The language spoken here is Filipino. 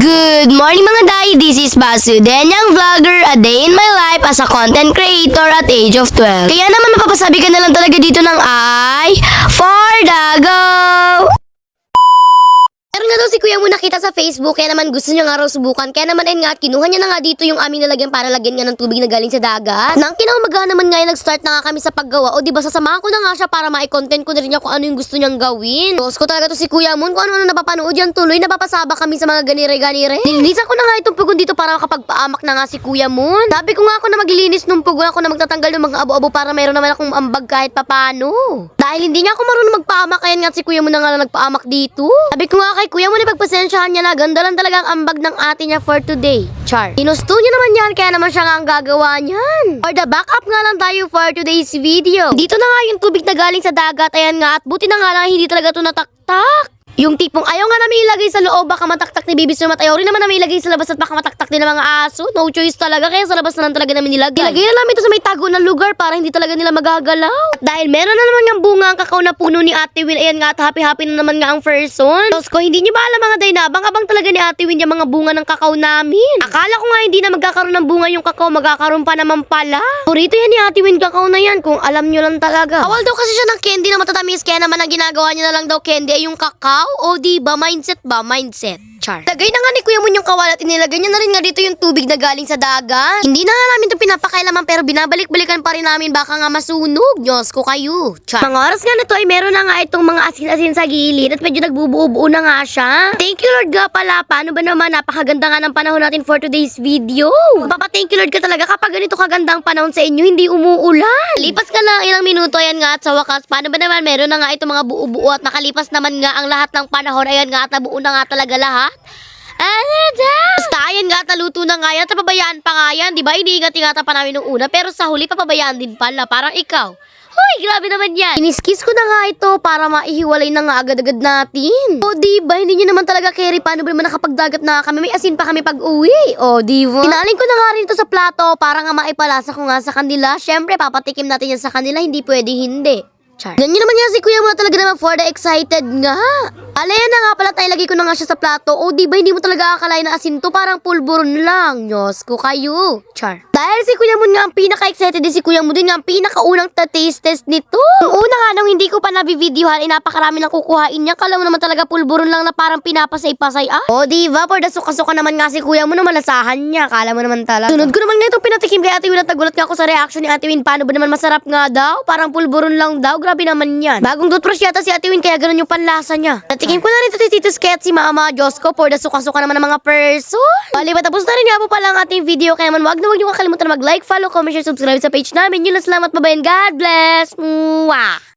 Good morning mga day, this is Basu, Denyang Vlogger, a day in my life as a content creator at age of 12. Kaya naman mapapasabi ka na lang talaga dito ng ay, for the go! Meron nga daw si Kuya mo nakita sa Facebook, kaya naman gusto niya nga raw subukan. Kaya naman ayun nga, kinuha niya na nga dito yung aming nalagyan para lagyan nga ng tubig na galing sa dagat. Nang kinaumaga naman nga, nag-start na nga kami sa paggawa. O di ba sasamahan ko na nga siya para ma-content ko na rin niya kung ano yung gusto niyang gawin. Boss ko talaga to si Kuya Moon, kung ano-ano napapanood yan tuloy, napapasaba kami sa mga ganire-ganire. Nilinisan ko na nga itong pugon dito para makapagpaamak na nga si Kuya Moon. Sabi ko nga ako na maglilinis nung pugon ako na magtatanggal ng mga abo-abo para mayroon naman akong ambag kahit papano. Dahil hindi niya ako marunong magpaamak, kaya nga si Kuya Moon na nga nagpaamak dito. Sabi ko nga kay Kuya Moon, ipagpasensyahan niya na ganda lang talaga ang ambag ng ate niya for today. Char. Ginusto niya naman yan, kaya naman siya nga ang gagawa niyan. For the backup nga lang tayo for today's video. Dito na nga yung tubig na galing sa dagat, ayan nga, at buti na nga lang hindi talaga ito nataktak. Yung tipong ayaw nga namin ilagay sa loob, baka mataktak ni Bibi Sumat. Ayaw rin naman namin ilagay sa labas at baka mataktak din ng mga aso. No choice talaga, kaya sa labas na lang talaga namin nilagay. Ilagay na namin ito sa may tago na lugar para hindi talaga nila magagalaw. At dahil meron na naman yung bunga ang kakao na puno ni Ate Win, ayan nga at happy-happy na naman nga ang person. Tapos ko, hindi niyo ba alam mga day na abang-abang talaga ni Ate Win yung mga bunga ng kakao namin. Akala ko nga hindi na magkakaroon ng bunga yung kakao, magkakaroon pa naman pala. Purito yan ni Ate Win kakao na yan, kung alam nyo lang talaga. Awal daw kasi siya ng candy na matatamis, kaya naman ang ginagawa niya na lang daw candy ay yung kakao. O di ba, mindset ba? Mindset. Char. Lagay na nga ni Kuya Mun yung kawal at inilagay niya na rin nga dito yung tubig na galing sa dagat. Hindi na nga namin ito pinapakailaman pero binabalik-balikan pa rin namin baka nga masunog. Diyos ko kayo. Char. Mga oras nga na to ay meron na nga itong mga asin-asin sa gilid at medyo nagbubuo-buo na nga siya. Thank you Lord nga pala. Paano ba naman? Napakaganda nga ng panahon natin for today's video. Papa-thank you Lord ka talaga kapag ganito kagandang panahon sa inyo, hindi umuulan. Lipas ka lang ilang minuto, ayan nga at sa wakas. Paano ba naman? Meron na nga itong mga buo-buo at nakalipas naman nga ang lahat ng panahon. Ayan nga at nabuo na nga talaga lahat. Ano daw? Basta ayan nga, naluto na nga yan. Tapabayaan pa nga yan, di ba? Iniingat-ingatan pa namin nung una. Pero sa huli, papabayaan din pala. Parang ikaw. Hoy, grabe naman yan. Iniskis ko na nga ito para maihiwalay na nga agad-agad natin. O, di ba? Hindi nyo naman talaga carry. Paano ba naman nakapagdagat na kami? May asin pa kami pag uwi. O, di ba? Inaling ko na nga rin ito sa plato para nga maipalasa ko nga sa kanila. Siyempre, papatikim natin yan sa kanila. Hindi pwede hindi. Char. Ganyan naman yan si Kuya mo talaga naman for the excited nga. Alaya na nga pala tayo, lagay ko na nga siya sa plato. O di ba hindi mo talaga akalain na asin to, parang pulburon lang. Nyos ko kayo. Char. Dahil si Kuya mo nga ang pinaka-excited si Kuya mo din nga ang pinakaunang ta-taste test nito. Yung una nga nung hindi ko pa nabivideohan, eh napakarami nang kukuhain niya. Kala mo naman talaga pulburon lang na parang pinapasay-pasay. Ah? O di ba, for the suka-suka naman nga si Kuya mo na malasahan niya. Kala mo naman talaga. Sunod ko naman nga itong pinatikim kay Ate Win at nagulat nga ako sa reaction ni Ate Win. Paano ba naman masarap nga daw? Parang pulburon lang daw. Grabe naman yan. Bagong toothbrush yata si Ate Win kaya ganun yung panlasa niya. Natikim ko na rin ito Tito Sketch si Mama Diyos ko for the suka-suka naman ng mga person. Bali, patapos na rin nga po pala ang ating video. Kaya naman wag na wag niyo kakalimutan mag-like, follow, comment, share, subscribe sa page namin. Yun lang salamat, and God bless. Mwah!